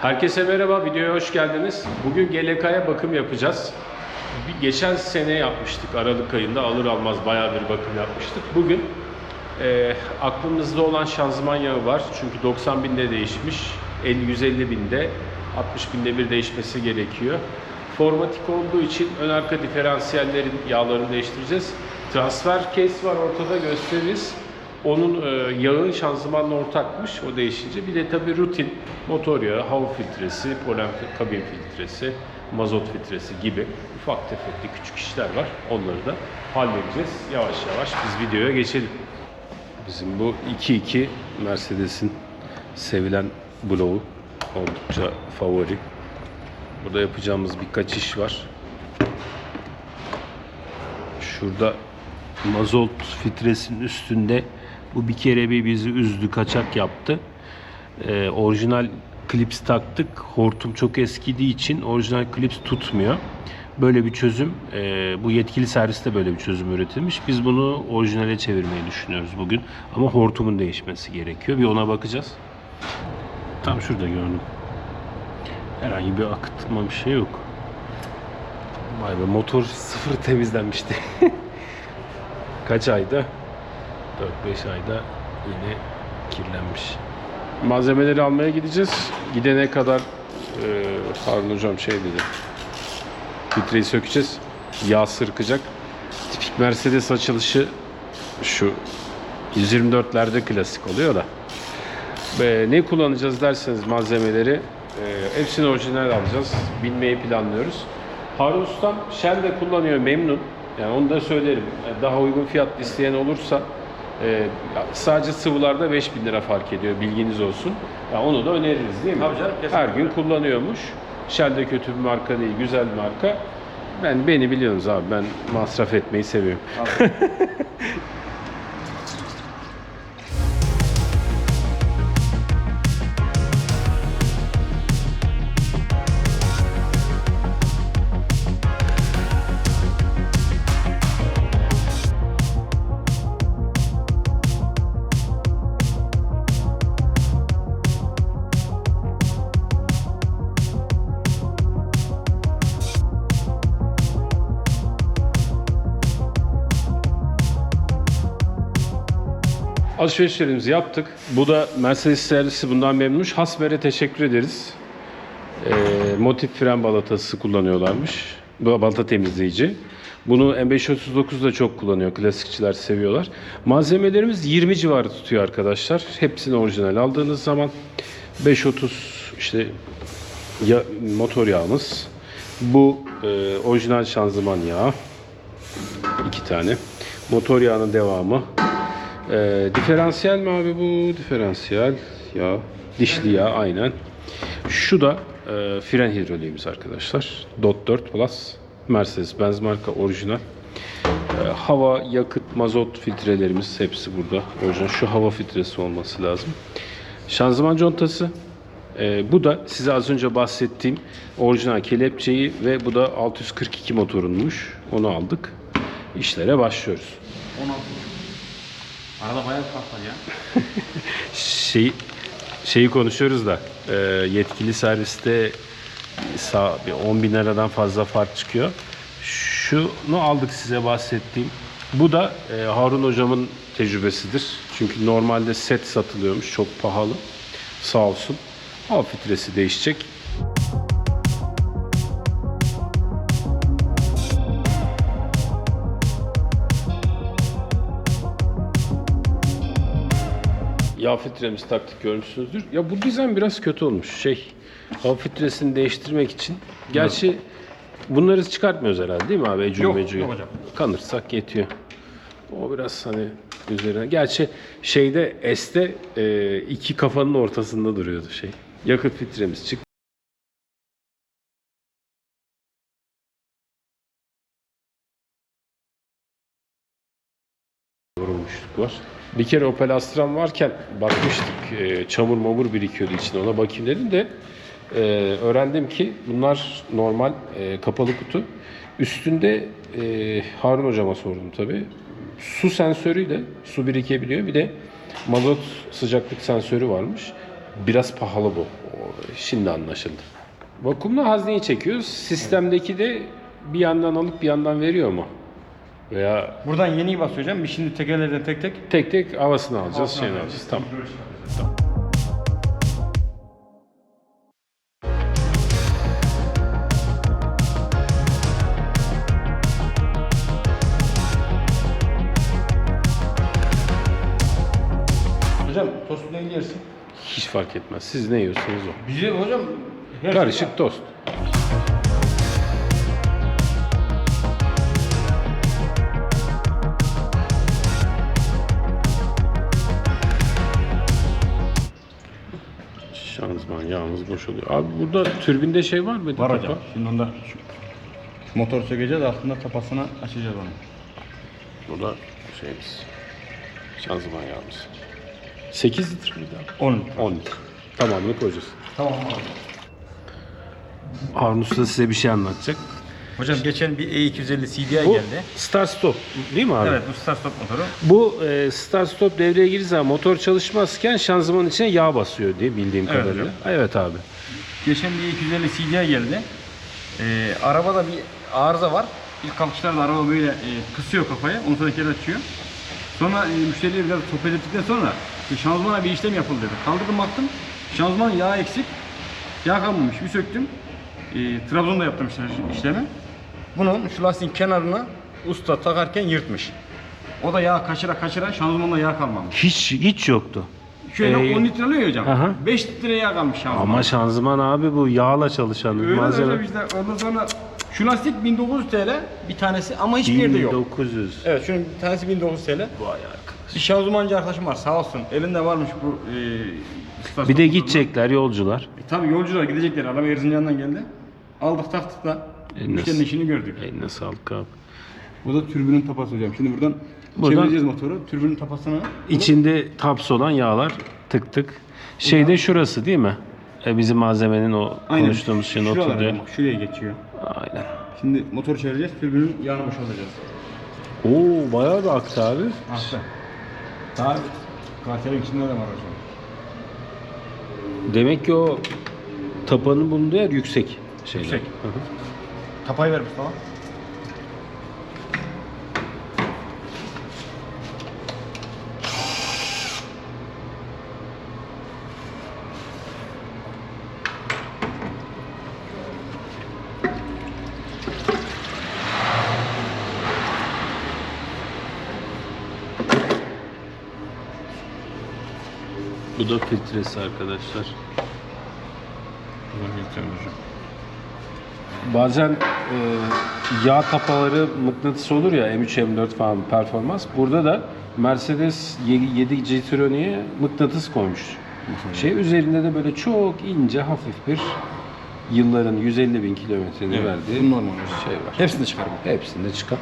Herkese merhaba, videoya hoş geldiniz. Bugün GLK'ya bakım yapacağız. Bir geçen sene yapmıştık, Aralık ayında alır almaz bayağı bir bakım yapmıştık. Bugün e, aklımızda olan şanzıman yağı var. Çünkü 90 binde değişmiş, 50, 150 binde, 60 binde bir değişmesi gerekiyor. Formatik olduğu için ön arka diferansiyellerin yağlarını değiştireceğiz. Transfer case var ortada gösteririz. Onun e, yağı şanzımanla ortakmış o değişince. Bir de tabi rutin motor yağı, hava filtresi, polen kabin filtresi, mazot filtresi gibi ufak tefekli küçük işler var. Onları da halledeceğiz. Yavaş yavaş biz videoya geçelim. Bizim bu 2.2 Mercedes'in sevilen bloğu oldukça favori. Burada yapacağımız birkaç iş var. Şurada mazot filtresinin üstünde bu bir kere bir bizi üzdü, kaçak yaptı. Ee, orijinal klips taktık. Hortum çok eskidiği için orijinal klips tutmuyor. Böyle bir çözüm, e, bu yetkili serviste böyle bir çözüm üretilmiş. Biz bunu orijinale çevirmeyi düşünüyoruz bugün. Ama hortumun değişmesi gerekiyor. Bir ona bakacağız. Tam şurada gördüm. Herhangi bir akıtma bir şey yok. Vay be motor sıfır temizlenmişti. Kaç ayda? 4-5 ayda yine kirlenmiş. Malzemeleri almaya gideceğiz. Gidene kadar e, Harun hocam şey dedi. Filtreyi sökeceğiz. Yağ sırkacak. Tipik Mercedes açılışı şu 124'lerde klasik oluyor da. Ve ne kullanacağız derseniz malzemeleri e, hepsini orijinal alacağız. Bilmeyi planlıyoruz. Harun Ustam Shell de kullanıyor memnun. Yani onu da söylerim. Daha uygun fiyat isteyen olursa e, sadece sıvılarda 5000 lira fark ediyor bilginiz olsun. Ya onu da öneririz değil mi? Tabii canım, kesinlikle. Her gün kullanıyormuş. Shell de kötü bir marka değil, güzel bir marka. Ben beni biliyorsunuz abi ben masraf etmeyi seviyorum. Alışverişlerimizi yaptık. Bu da Mercedes servisi bundan memnunmuş. Hasmer'e teşekkür ederiz. Ee, motif fren balatası kullanıyorlarmış. Bu balata temizleyici. Bunu M539 da çok kullanıyor. Klasikçiler seviyorlar. Malzemelerimiz 20 civarı tutuyor arkadaşlar. Hepsini orijinal aldığınız zaman 530 işte ya, motor yağımız. Bu e, orijinal şanzıman yağı. iki tane. Motor yağının devamı. Ee, diferansiyel mi abi bu? Diferansiyel ya. Dişli yağ aynen. Şu da e, fren hidroliğimiz arkadaşlar. Dot 4 Plus. Mercedes Benz marka orijinal. E, hava, yakıt, mazot filtrelerimiz hepsi burada. Orijinal. Şu hava filtresi olması lazım. Şanzıman contası. E, bu da size az önce bahsettiğim orijinal kelepçeyi ve bu da 642 motorunmuş. Onu aldık. İşlere başlıyoruz. 16. Arada bayağı bir fark var ya. şey şeyi konuşuyoruz da e, yetkili serviste sağ, bir 10 bin liradan fazla fark çıkıyor. Şunu aldık size bahsettiğim. Bu da e, Harun hocamın tecrübesidir. Çünkü normalde set satılıyormuş çok pahalı. Sağ olsun. Hava filtresi değişecek. Yağ filtremizi taktık görmüşsünüzdür. Ya bu dizayn biraz kötü olmuş. Şey, hava filtresini değiştirmek için. Gerçi bunları çıkartmıyoruz herhalde değil mi abi? Ecu Yok, mecuyu. yok hocam. Kanırsak yetiyor. O biraz hani üzerine. Gerçi şeyde S'te e, iki kafanın ortasında duruyordu şey. Yakıt filtremiz çıktı. Var. Bir kere Opel Astra'm varken bakmıştık e, çamur mamur birikiyordu içine ona bakayım dedim de e, öğrendim ki bunlar normal e, kapalı kutu. Üstünde e, Harun hocama sordum tabi. Su sensörüyle su birikebiliyor. Bir de mazot sıcaklık sensörü varmış. Biraz pahalı bu. şimdi anlaşıldı. Vakumlu hazneyi çekiyoruz. Sistemdeki de bir yandan alıp bir yandan veriyor mu? Veya Buradan yeniyi basıyor hocam. Biz şimdi tekerlerden tek tek tek tek havasını alacağız, şeyini alacağız. Tamam. yapacağız. Hocam tostu ne yersin? Hiç fark etmez. Siz ne yiyorsunuz o. Bize hocam her Karışık tost. Şanzıman yağımız boşalıyor. Abi burada türbinde şey var mı? Var hocam. Şimdi onda şu, şu motoru sökeceğiz aslında tapasını açacağız onu. Burada şeyimiz. Şanzıman yağımız. 8 litre miydi abi? 10. 10 litre. Tamamını koyacağız. Tamam abi. Harun Usta size bir şey anlatacak. Hocam geçen bir E250 CDI Bu geldi. start stop değil mi abi? Evet bu start stop motoru. Bu e, start stop devreye girirse zaman motor çalışmazken şanzımanın içine yağ basıyor diye bildiğim Evet kadarıyla. hocam. Evet abi. Geçen bir E250 CDI geldi. Ee, arabada bir arıza var. İlk kalkışlarda araba böyle e, kısıyor kafayı. Ondan sonra kere açıyor. Sonra e, müşteriye biraz sohbet ettikten sonra e, şanzımana bir işlem yapıldı dedi. Kaldırdım baktım. Şanzıman yağ eksik. Yağ kalmamış. Bir söktüm. E, Trabzon'da yaptım işlemi. Bunun şu lastiğin kenarına usta takarken yırtmış. O da yağ kaçıra kaçıra şanzımanda yağ kalmamış. Hiç hiç yoktu. Şöyle Ee, 10 litre alıyor hocam. aha. 5 litre yağ kalmış şanzıman. Ama şanzıman abi bu yağla çalışan Öyle malzeme. öyle işte ondan sonra şu lastik 1900 TL bir tanesi ama hiçbir yerde yok. 1900. Evet şunun bir tanesi 1900 TL. Vay arkadaş. Bir şanzımancı arkadaşım var sağ olsun. Elinde varmış bu e, istasyon Bir de gidecekler yolcular. E, tabii yolcular gidecekler. Araba Erzincan'dan geldi. Aldık taktık da Eline müşterinin işini gördük. Eline sağlık abi. Bu da türbünün tapası hocam. Şimdi buradan, Buradan- çevireceğiz motoru. Türbünün tapasını İçinde taps olan yağlar tık tık. Şeyde şurası değil mi? E, bizim malzemenin o konuştuğumuz şeyin Şuralara oturduğu. bak, Şuraya geçiyor. Aynen. Şimdi motoru çevireceğiz. Türbünün yağını boşaltacağız. Oo bayağı bir aktı abi. Hasta. Daha katerin içinde de var hocam. Demek ki o tapanın bulunduğu yer yüksek. Şeyler. Yüksek. Hı hı. Tapayı ver Mustafa. Bu da filtresi arkadaşlar. Bazen e, yağ kapaları mıknatıs olur ya M3 M4 falan performans. Burada da Mercedes 7 Citroen'e mıknatıs koymuş. Şey üzerinde de böyle çok ince hafif bir yılların 150 bin kilometrenin Evet, verdiği bu normal. şey var. Hepsini çıkar bu. Hepsinde çıkan.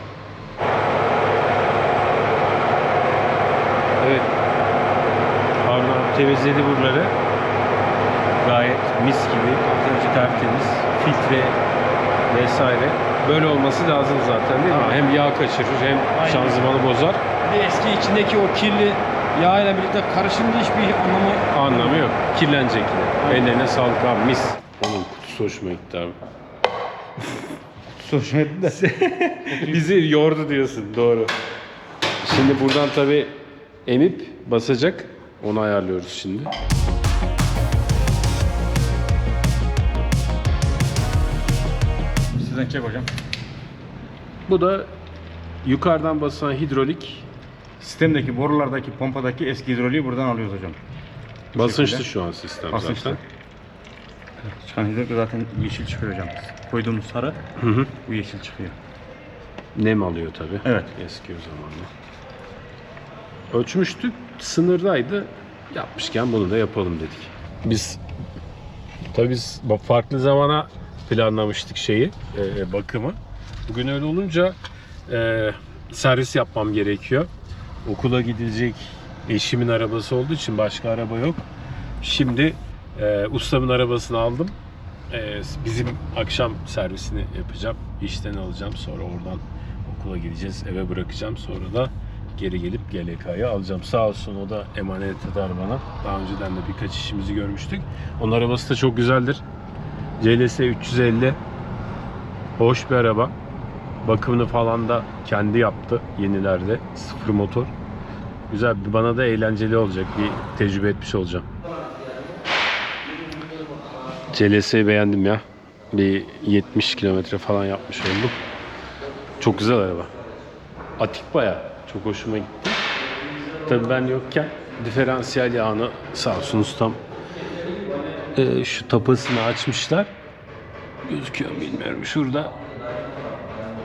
Evet. Harun abi temizledi buraları. Gayet mis gibi, tertemiz, filtre vesaire. Böyle olması lazım zaten değil mi? Hem yağ kaçırır hem Aynen. şanzımanı bozar. Bir de eski içindeki o kirli yağ ile birlikte karışınca hiçbir anlamı Anlamı yok. Kirlenecek yine. Ellerine sağlık abi mis. Onun kutusu hoşuma gitti abi. Hoşuma etti de. Bizi yordu diyorsun. Doğru. Şimdi buradan tabi emip basacak. Onu ayarlıyoruz şimdi. Sizden çek hocam. Bu da yukarıdan basan hidrolik. Sistemdeki borulardaki pompadaki eski hidroliği buradan alıyoruz hocam. Basınçlı şu an sistem Basınçlı. zaten. Çıkan hidrolik zaten yeşil çıkıyor hocam. Koyduğumuz sarı Hı hı. bu yeşil çıkıyor. Nem alıyor tabi. Evet. Eski o zamanlar. Ölçmüştük. Sınırdaydı. Yapmışken bunu da yapalım dedik. Biz tabi biz farklı zamana planlamıştık şeyi, e, bakımı. Bugün öyle olunca e, servis yapmam gerekiyor. Okula gidilecek eşimin arabası olduğu için başka araba yok. Şimdi e, ustamın arabasını aldım. E, bizim akşam servisini yapacağım. İşten alacağım. Sonra oradan okula gideceğiz. Eve bırakacağım. Sonra da geri gelip GLK'yı alacağım. Sağ olsun o da emanet eder bana. Daha önceden de birkaç işimizi görmüştük. Onun arabası da çok güzeldir. CLS 350. Hoş bir araba. Bakımını falan da kendi yaptı yenilerde. Sıfır motor. Güzel. Bana da eğlenceli olacak. Bir tecrübe etmiş olacağım. CLS'yi beğendim ya. Bir 70 kilometre falan yapmış oldum. Çok güzel araba. Atik baya. Çok hoşuma gitti. Tabii ben yokken diferansiyel yağını sağ olsun ustam e, şu tapasını açmışlar. Gözüküyor bilmiyorum. Şurada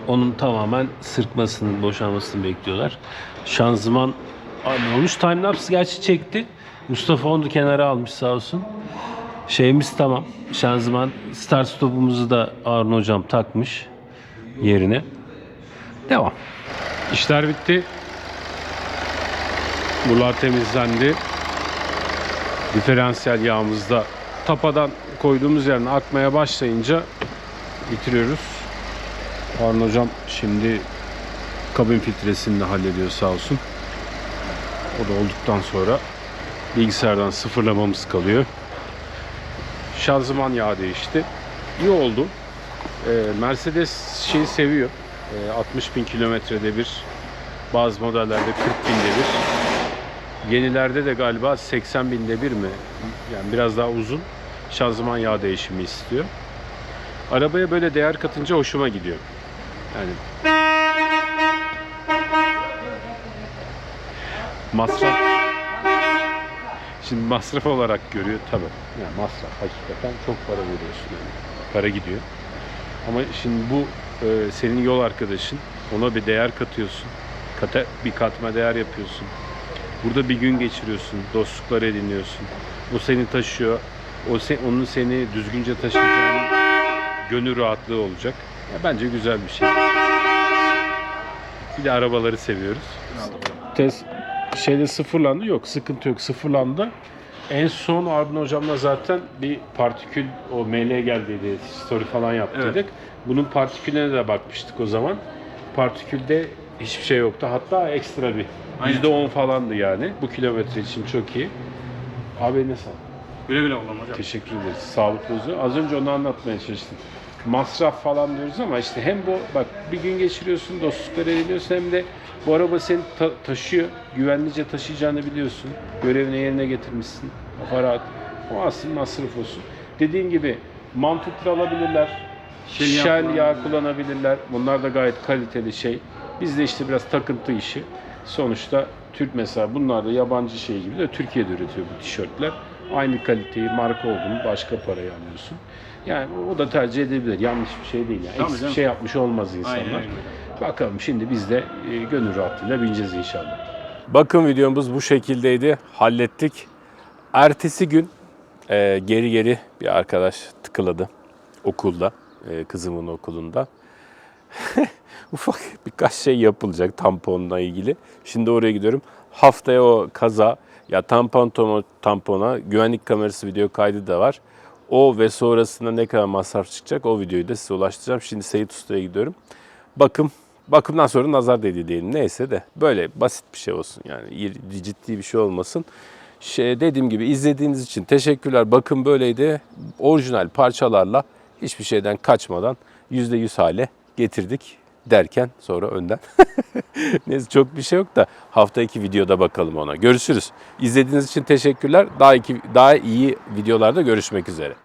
onun tamamen sırtmasının, boşalmasını bekliyorlar. Şanzıman olmuş. Timelapse gerçi çekti. Mustafa onu kenara almış sağ olsun. Şeyimiz tamam. Şanzıman start stopumuzu da Harun hocam takmış yerine. Devam. İşler bitti. Buralar temizlendi. Diferansiyel yağımız da tapadan koyduğumuz yerine akmaya başlayınca bitiriyoruz. Harun hocam şimdi kabin filtresini de hallediyor sağ olsun. O da olduktan sonra bilgisayardan sıfırlamamız kalıyor. Şanzıman yağı değişti. İyi oldu. Ee, Mercedes şeyi seviyor. Ee, 60 bin kilometrede bir bazı modellerde 40 binde bir yenilerde de galiba 80 binde bir mi yani biraz daha uzun şanzıman yağ değişimi istiyor. Arabaya böyle değer katınca hoşuma gidiyor. Yani masraf Şimdi masraf olarak görüyor tabi. Yani masraf hakikaten çok para veriyorsun yani. Para gidiyor. Ama şimdi bu e, senin yol arkadaşın. Ona bir değer katıyorsun. Kata, bir katma değer yapıyorsun. Burada bir gün geçiriyorsun. Dostluklar ediniyorsun. O seni taşıyor. O se- onun seni düzgünce taşıyacağını gönül rahatlığı olacak. Ya bence güzel bir şey. Bir de arabaları seviyoruz. Test şeyde sıfırlandı. Yok sıkıntı yok. Sıfırlandı. En son Arun hocamla zaten bir partikül o ML geldiydi. Story falan yaptıydık. Evet. Bunun partikülüne de bakmıştık o zaman. Partikülde hiçbir şey yoktu. Hatta ekstra bir Aynen. %10 falandı yani. Bu kilometre için çok iyi. Abi ne sağ Güle güle kullan hocam. Teşekkür ederiz. Sağlıklı uzun. Az önce onu anlatmaya çalıştım. Masraf falan diyoruz ama işte hem bu bak bir gün geçiriyorsun, dostluklar ediniyorsun hem de bu araba seni ta- taşıyor. Güvenlice taşıyacağını biliyorsun. Görevini yerine getirmişsin. Kafa rahat. O aslında masraf olsun. Dediğim gibi mantıklı alabilirler. Shell yağ yağ, kullanabilirler. Bunlar da gayet kaliteli şey. Bizde işte biraz takıntı işi. Sonuçta Türk mesela bunlar da yabancı şey gibi de Türkiye'de üretiyor bu tişörtler. Aynı kaliteyi marka olduğunu başka paraya alıyorsun. Yani o da tercih edebilir. Yanlış bir şey değil. Yani. Tabii Eksik canım. şey yapmış olmaz insanlar. Aynen öyle. Bakalım şimdi biz de e, gönül rahatlığıyla bineceğiz inşallah. Bakın videomuz bu şekildeydi. Hallettik. Ertesi gün e, geri geri bir arkadaş tıkıladı okulda. e, kızımın okulunda. Ufak birkaç şey yapılacak tamponla ilgili. Şimdi oraya gidiyorum. Haftaya o kaza ya tampon tampona güvenlik kamerası video kaydı da var. O ve sonrasında ne kadar masraf çıkacak o videoyu da size ulaştıracağım. Şimdi Seyit Usta'ya gidiyorum. Bakım bakımdan sonra nazar değdi diyelim. Neyse de böyle basit bir şey olsun yani ciddi bir şey olmasın. Şey, dediğim gibi izlediğiniz için teşekkürler. Bakın böyleydi. Orijinal parçalarla hiçbir şeyden kaçmadan %100 hale getirdik derken sonra önden. Neyse çok bir şey yok da hafta iki videoda bakalım ona. Görüşürüz. İzlediğiniz için teşekkürler. Daha, iki, daha iyi videolarda görüşmek üzere.